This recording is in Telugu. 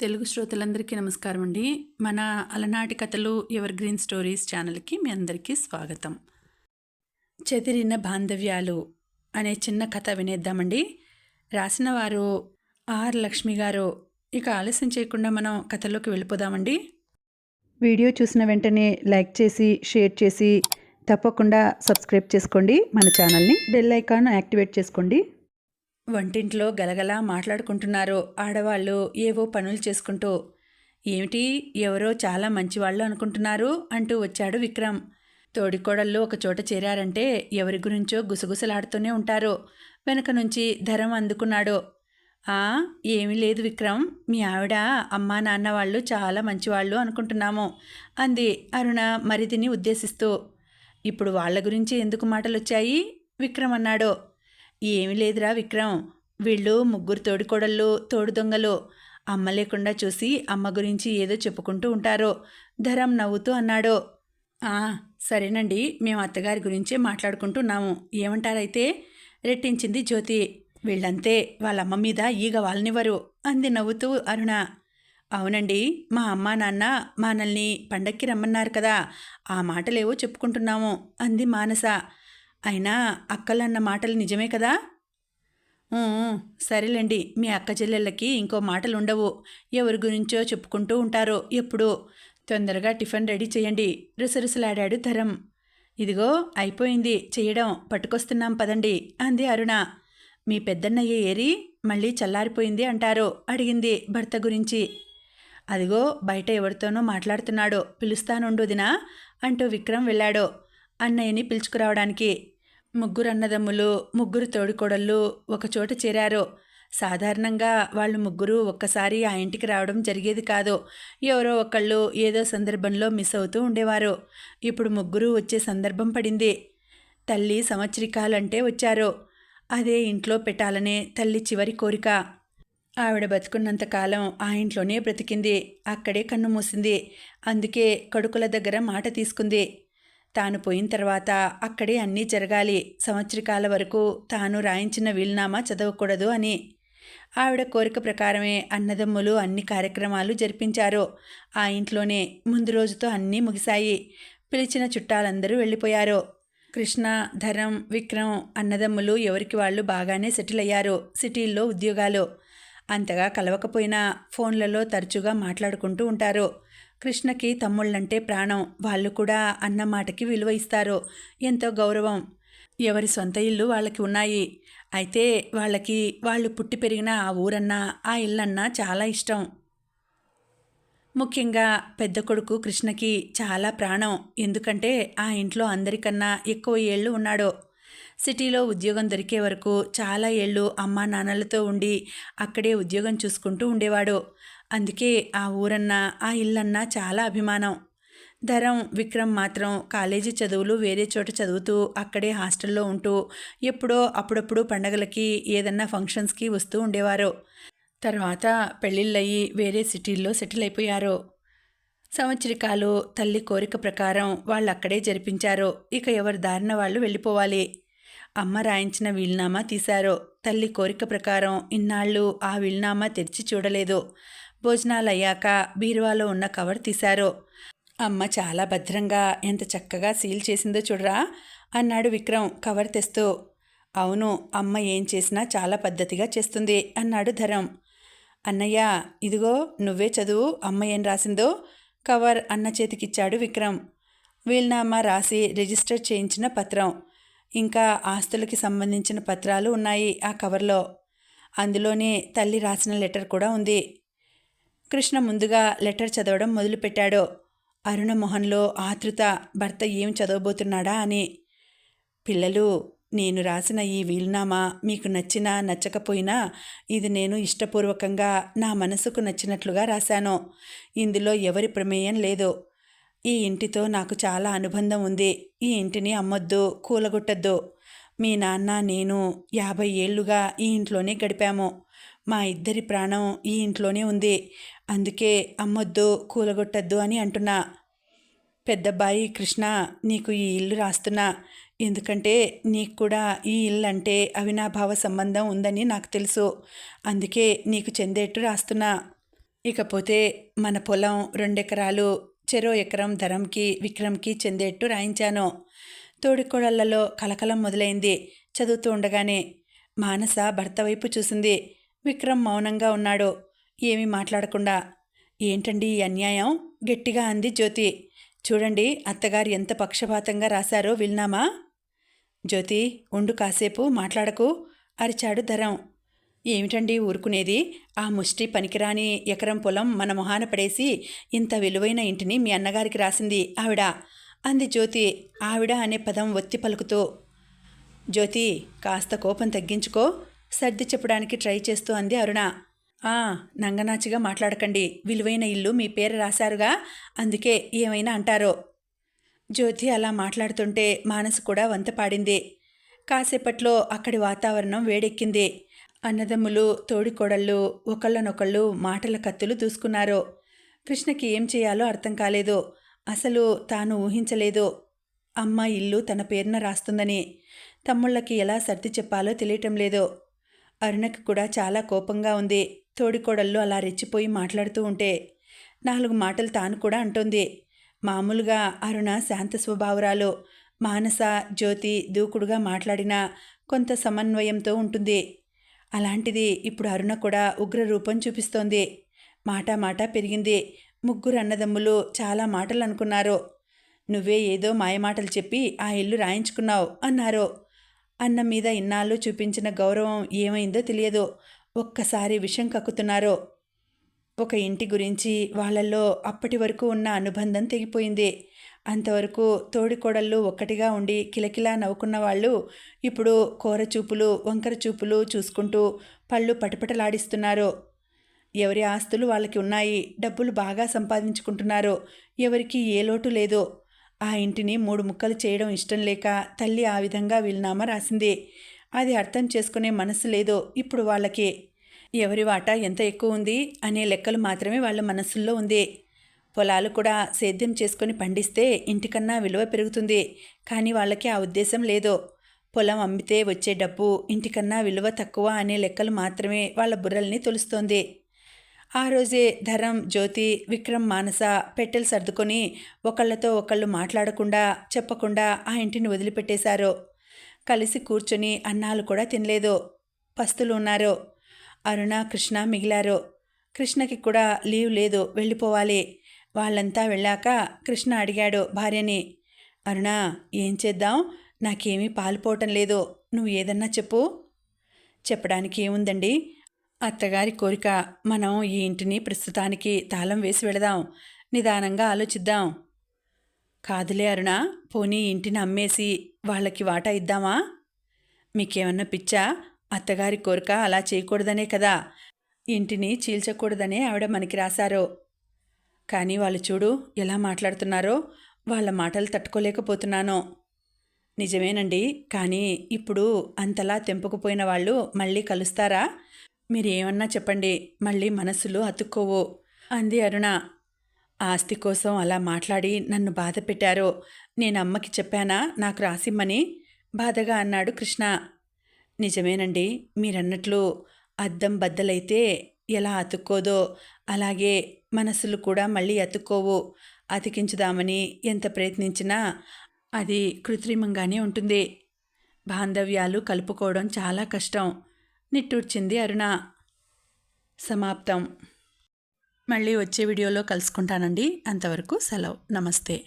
తెలుగు శ్రోతలందరికీ నమస్కారం అండి మన అలనాటి కథలు ఎవర్ గ్రీన్ స్టోరీస్ ఛానల్కి మీ అందరికీ స్వాగతం. చెదిరిన బాంధవ్యాలు అనే చిన్న కథ వినేద్దామండి. రాసిన వారు ఆర్ లక్ష్మి గారు. ఇక ఆలస్యం చేయకుండా మనం కథలోకి వెళ్ళిపోదామండి. వీడియో చూసిన వెంటనే లైక్ చేసి షేర్ చేసి తప్పకుండా సబ్స్క్రైబ్ చేసుకోండి. మన ఛానల్ని బెల్ ఐకాన్ యాక్టివేట్ చేసుకోండి. వంటింట్లో గలగలా మాట్లాడుకుంటున్నారు ఆడవాళ్ళు ఏవో పనులు చేసుకుంటూ. ఏమిటి? ఎవరో చాలా మంచివాళ్ళు అనుకుంటున్నారు అంటూ వచ్చాడు విక్రమ్. తోడికోడళ్ళు ఒక చోట చేరారంటే ఎవరి గురించో గుసగుసలాడుతూనే ఉంటారు. వెనక నుంచి ధరం అందుకున్నాడు. ఆ ఏమీ లేదు విక్రమ్. మీ ఆవిడ అమ్మా నాన్న వాళ్ళు చాలా మంచివాళ్ళు అనుకుంటున్నాము అంది అరుణ మరిదిని ఉద్దేశిస్తూ. ఇప్పుడు వాళ్ళ గురించి ఎందుకు మాటలు వచ్చాయి విక్రమ్ అన్నాడు. ఏమీ లేదురా విక్రమ్. వీళ్ళు ముగ్గురు తోడికోడళ్ళు తోడు దొంగలు. అమ్మ లేకుండా చూసి అమ్మ గురించి ఏదో చెప్పుకుంటూ ఉంటారో. ధరం నవ్వుతూ అన్నాడు. ఆ సరేనండి మేము అత్తగారి గురించే మాట్లాడుకుంటున్నాము. ఏమంటారైతే? రెట్టించింది జ్యోతి. వీళ్ళంతే వాళ్ళమ్మ మీద ఈగ వాళ్ళనివ్వరు అంది నవ్వుతూ అరుణ. అవునండి మా అమ్మ నాన్న మనల్ని పండక్కి రమ్మన్నారు కదా. ఆ మాటలేవో చెప్పుకుంటున్నాము అంది మానస. అయినా అక్కలన్న మాటలు నిజమే కదా? సరేలేండి. మీ అక్క చెల్లెళ్ళకి ఇంకో మాటలు ఉండవు ఎవరి గురించో చెప్పుకుంటూ ఉంటారు ఎప్పుడు. తొందరగా టిఫిన్ రెడీ చేయండి. రుసరుసలాడాడు ధరం. ఇదిగో అయిపోయింది. చేయడం పట్టుకొస్తున్నాం పదండి అంది అరుణ. మీ పెద్దన్నయ్య ఏరి మళ్ళీ చల్లారిపోయింది అంటారు అడిగింది భర్త గురించి. అదిగో బయట ఎవరితోనో మాట్లాడుతున్నాడు. పిలుస్తానుండుదినా అంటూ విక్రమ్ వెళ్ళాడు. అన్నయ్యని పిలుచుకురావడానికి. ముగ్గురు అన్నదమ్ములు ముగ్గురు తోడికోడళ్ళు ఒకచోట చేరారు. సాధారణంగా వాళ్ళు ముగ్గురు ఒక్కసారి ఆ ఇంటికి రావడం జరిగేది కాదు. ఎవరో ఒకళ్ళు ఏదో సందర్భంలో మిస్ అవుతూ ఉండేవారు. ఇప్పుడు ముగ్గురు వచ్చే సందర్భం పడింది. తల్లి సంవత్సరికాలంటే వచ్చారు. అదే ఇంట్లో పెట్టాలనే తల్లి చివరి కోరిక. ఆవిడ బతుకున్నంతకాలం ఆ ఇంట్లోనే బ్రతికింది. అక్కడే కన్ను మూసింది. అందుకే కొడుకుల దగ్గర మాట తీసుకుంది. తాను పోయిన తర్వాత అక్కడే అన్నీ జరగాలి. సంవత్సరకాల వరకు తాను రాయించిన వీలునామా చదవకూడదు అని. ఆవిడ కోరిక ప్రకారమే అన్నదమ్ములు అన్ని కార్యక్రమాలు జరిపించారు. ఆ ఇంట్లోనే ముందు రోజుతో అన్నీ ముగిశాయి. పిలిచిన చుట్టాలందరూ వెళ్ళిపోయారు. కృష్ణ ధరం విక్రమ్ అన్నదమ్ములు ఎవరికి వాళ్ళు బాగానే సెటిల్ అయ్యారు. సిటీల్లో ఉద్యోగాలు. అంతగా కలవకపోయినా ఫోన్లలో తరచుగా మాట్లాడుకుంటూ ఉంటారు. కృష్ణకి తమ్ముళ్ళంటే ప్రాణం. వాళ్ళు కూడా అన్న మాటకి విలువ ఇస్తారు. ఎంతో గౌరవం. ఎవరి సొంత ఇల్లు వాళ్ళకి ఉన్నాయి. అయితే వాళ్ళకి వాళ్ళు పుట్టి పెరిగిన ఆ ఊరన్నా ఆ ఇల్లన్నా చాలా ఇష్టం. ముఖ్యంగా పెద్ద కొడుకు కృష్ణకి చాలా ప్రాణం. ఎందుకంటే ఆ ఇంట్లో అందరికన్నా ఎక్కువ ఏళ్ళు ఉన్నాడు. సిటీలో ఉద్యోగం దొరికే వరకు చాలా ఏళ్ళు అమ్మా నాన్నలతో ఉండి అక్కడే ఉద్యోగం చూసుకుంటూ ఉండేవాడు. అందుకే ఆ ఊరన్నా ఆ ఇల్లన్నా చాలా అభిమానం. ధరం విక్రమ్ మాత్రం కాలేజీ చదువులు వేరే చోట చదువుతూ అక్కడే హాస్టల్లో ఉంటూ ఎప్పుడో అప్పుడప్పుడు పండగలకి ఏదన్నా ఫంక్షన్స్కి వస్తూ ఉండేవారు. తర్వాత పెళ్ళిళ్ళయి వేరే సిటీల్లో సెటిల్ అయిపోయారు. సంవత్సరికాలు తల్లి కోరిక ప్రకారం వాళ్ళు అక్కడే జరిపించారు. ఇక ఎవరి దారిన వాళ్ళు వెళ్ళిపోవాలి. అమ్మ రాయించిన వీలునామా తీశారు. తల్లి కోరిక ప్రకారం ఇన్నాళ్ళు ఆ వీలునామా తెరిచి చూడలేదు. భోజనాలు అయ్యాక బీరువాలో ఉన్న కవర్ తీశారు. అమ్మ చాలా భద్రంగా ఎంత చక్కగా సీల్ చేసిందో చూడరా అన్నాడు విక్రమ్ కవర్ తెస్తూ. అవును అమ్మ ఏం చేసినా చాలా పద్ధతిగా చేస్తుంది అన్నాడు ధరం. అన్నయ్య ఇదిగో నువ్వే చదువు అమ్మ ఏం రాసిందో కవర్ అన్న చేతికిచ్చాడు విక్రమ్. వీల్నామా రాసి రిజిస్టర్ చేయించిన పత్రం. ఇంకా ఆస్తులకి సంబంధించిన పత్రాలు ఉన్నాయి ఆ కవర్లో. అందులోనే తల్లి రాసిన లెటర్ కూడా ఉంది. కృష్ణ ముందుగా లెటర్ చదవడం మొదలుపెట్టాడు. అరుణ మొహంలో ఆతృత భర్త ఏం చదవబోతున్నాడా అని. పిల్లలు నేను రాసిన ఈ వీలునామా మీకు నచ్చినా నచ్చకపోయినా ఇది నేను ఇష్టపూర్వకంగా నా మనసుకు నచ్చినట్లుగా రాశాను. ఇందులో ఎవరి ప్రమేయం లేదు. ఈ ఇంటితో నాకు చాలా అనుబంధం ఉంది. ఈ ఇంటిని అమ్మొద్దు కూలగొట్టద్దు. మీ నాన్న నేను యాభై ఏళ్ళుగా ఈ ఇంట్లోనే గడిపాము. మా ఇద్దరి ప్రాణం ఈ ఇంట్లోనే ఉంది. అందుకే అమ్మొద్దు కూలగొట్టద్దు అని అంటున్నా. పెద్దబ్బాయి కృష్ణ నీకు ఈ ఇల్లు రాస్తున్నా. ఎందుకంటే నీకు కూడా ఈ ఇల్లు అంటే అవినాభావ సంబంధం ఉందని నాకు తెలుసు. అందుకే నీకు చెందేట్టు రాస్తున్నా. ఇకపోతే మన పొలం రెండెకరాలు చెరో ఎకరం ధరంకి విక్రమ్కి చెందేట్టు రాయించాను. తోడికోడళ్ళలో కలకలం మొదలైంది. చదువుతూ ఉండగానే మానస భర్త వైపు చూసింది. విక్రమ్ మౌనంగా ఉన్నాడు. ఏమీ మాట్లాడకుండా ఏంటండి ఈ అన్యాయం? గట్టిగా అంది జ్యోతి. చూడండి అత్తగారు ఎంత పక్షపాతంగా రాశారో విన్నామా? జ్యోతి ఉండు కాసేపు మాట్లాడకు అరిచాడు ధరం. ఏమిటండి ఊరుకునేది? ఆ ముష్టి పనికిరాని ఎకరం పొలం మన మొహాన పడేసి ఇంత విలువైన ఇంటిని మీ అన్నగారికి రాసింది ఆవిడ అంది జ్యోతి. ఆవిడ అనే పదం ఒత్తి పలుకుతూ జ్యోతి కాస్త కోపం తగ్గించుకో. సర్ది చెప్పడానికి ట్రై చేస్తూ అంది అరుణ. ఆ నంగనాచిగా మాట్లాడకండి. విలువైన ఇల్లు మీ పేరు రాశారుగా? అందుకే ఏమైనా అంటారో. జ్యోతి అలా మాట్లాడుతుంటే మానసు కూడా వంత పాడింది. కాసేపట్లో అక్కడి వాతావరణం వేడెక్కింది. అన్నదమ్ములు తోడికోడళ్ళు ఒకళ్ళనొకళ్ళు మాటల కత్తులు దూసుకున్నారు. కృష్ణకి ఏం చేయాలో అర్థం కాలేదు. అసలు తాను ఊహించలేదు. అమ్మ ఇల్లు తన పేరున రాస్తుందని. తమ్ముళ్ళకి ఎలా సర్ది చెప్పాలో తెలియటం లేదు. అరుణకి కూడా చాలా కోపంగా ఉంది. తోడికోడళ్ళు అలా రెచ్చిపోయి మాట్లాడుతూ ఉంటే నాలుగు మాటలు తాను కూడా అంటోంది. మామూలుగా అరుణ శాంత స్వభావరాలు మానస జ్యోతి దూకుడుగా మాట్లాడినా కొంత సమన్వయంతో ఉంటుంది. అలాంటిది ఇప్పుడు అరుణ కూడా ఉగ్ర రూపం చూపిస్తోంది. మాట మాట పెరిగింది. ముగ్గురు అన్నదమ్ములు చాలా మాటలు అనుకున్నారు. నువ్వే ఏదో మాయమాటలు చెప్పి ఆ ఇల్లు రాయించుకున్నావు అన్నారు. అన్న మీద ఇన్నాళ్ళు చూపించిన గౌరవం ఏమైందో తెలియదు. ఒక్కసారి విషం కక్కుతున్నారు. ఒక ఇంటి గురించి వాళ్ళల్లో అప్పటి వరకు ఉన్న అనుబంధం తెగిపోయింది. అంతవరకు తోడికోడళ్ళు ఒక్కటిగా ఉండి కిలకిలా నవ్వుకున్న వాళ్ళు ఇప్పుడు కూర చూపులు వంకర చూపులు చూసుకుంటూ పళ్ళు పటపటలాడిస్తున్నారు. ఎవరి ఆస్తులు వాళ్ళకి ఉన్నాయి. డబ్బులు బాగా సంపాదించుకుంటున్నారు. ఎవరికి ఏ లోటు లేదు. ఆ ఇంటిని మూడు ముక్కలు చేయడం ఇష్టం లేక తల్లి ఆ విధంగా వీలునామా రాసింది. అది అర్థం చేసుకునే మనసు లేదో ఇప్పుడు వాళ్ళకి. ఎవరి వాటా ఎంత ఎక్కువ ఉంది అనే లెక్కలు మాత్రమే వాళ్ళ మనసుల్లో ఉంది. పొలాలు కూడా సేద్యం చేసుకొని పండిస్తే ఇంటికన్నా విలువ పెరుగుతుంది. కానీ వాళ్ళకి ఆ ఉద్దేశం లేదు. పొలం అమ్మితే వచ్చే డబ్బు ఇంటికన్నా విలువ తక్కువ అనే లెక్కలు మాత్రమే వాళ్ళ బుర్రల్ని తొలుస్తోంది. ఆ రోజే ధరం జ్యోతి విక్రమ్ మానస పెట్టెలు సర్దుకొని ఒకళ్ళతో ఒకళ్ళు మాట్లాడకుండా చెప్పకుండా ఆ ఇంటిని వదిలిపెట్టేశారు. కలిసి కూర్చొని అన్నాలు కూడా తినలేదు. పస్తులు ఉన్నారు. అరుణ కృష్ణ మిగిలారు. కృష్ణకి కూడా లీవ్ లేదు. వెళ్ళిపోవాలి. వాళ్ళంతా వెళ్ళాక కృష్ణ అడిగాడు భార్యని. అరుణ ఏం చేద్దాం? నాకేమీ పాలుపోవటం లేదు. నువ్వు ఏదన్నా చెప్పు. చెప్పడానికి ఏముందండి? అత్తగారి కోరిక మనం ఈ ఇంటిని ప్రస్తుతానికి తాళం వేసి వెళదాం. నిదానంగా ఆలోచిద్దాం. కాదులే అరుణ పోనీ ఇంటిని అమ్మేసి వాళ్ళకి వాటా ఇద్దామా? మీకేమన్నా పిచ్చా? అత్తగారి కోరిక అలా చేయకూడదనే కదా. ఇంటిని చీల్చకూడదనే ఆవిడ మనకి రాశారు. కానీ వాళ్ళు చూడు ఎలా మాట్లాడుతున్నారో వాళ్ళ మాటలు తట్టుకోలేకపోతున్నాను. నిజమేనండి కానీ ఇప్పుడు అంతలా తెంపుకుపోయిన వాళ్ళు మళ్ళీ కలుస్తారా? మీరేమన్నా చెప్పండి మళ్ళీ మనసులు అతుక్కోవు అంది అరుణ. ఆస్తి కోసం అలా మాట్లాడి నన్ను బాధ పెట్టారు నేను అమ్మకి చెప్పానా నాకు రాసిమ్మని? బాధగా అన్నాడు కృష్ణ. నిజమేనండి మీరన్నట్లు అద్దం బద్దలైతే ఎలా అతుక్కోదో అలాగే మనసులు కూడా మళ్ళీ అతుక్కోవు. అతికించుదామని ఎంత ప్రయత్నించినా అది కృత్రిమంగానే ఉంటుంది. బాంధవ్యాలు కలుపుకోవడం చాలా కష్టం. నిట్టూర్చింది అరుణ. సమాప్తం. మళ్ళీ వచ్చే వీడియోలో కలుసుకుంటానండి. అంతవరకు సెలవు. నమస్తే.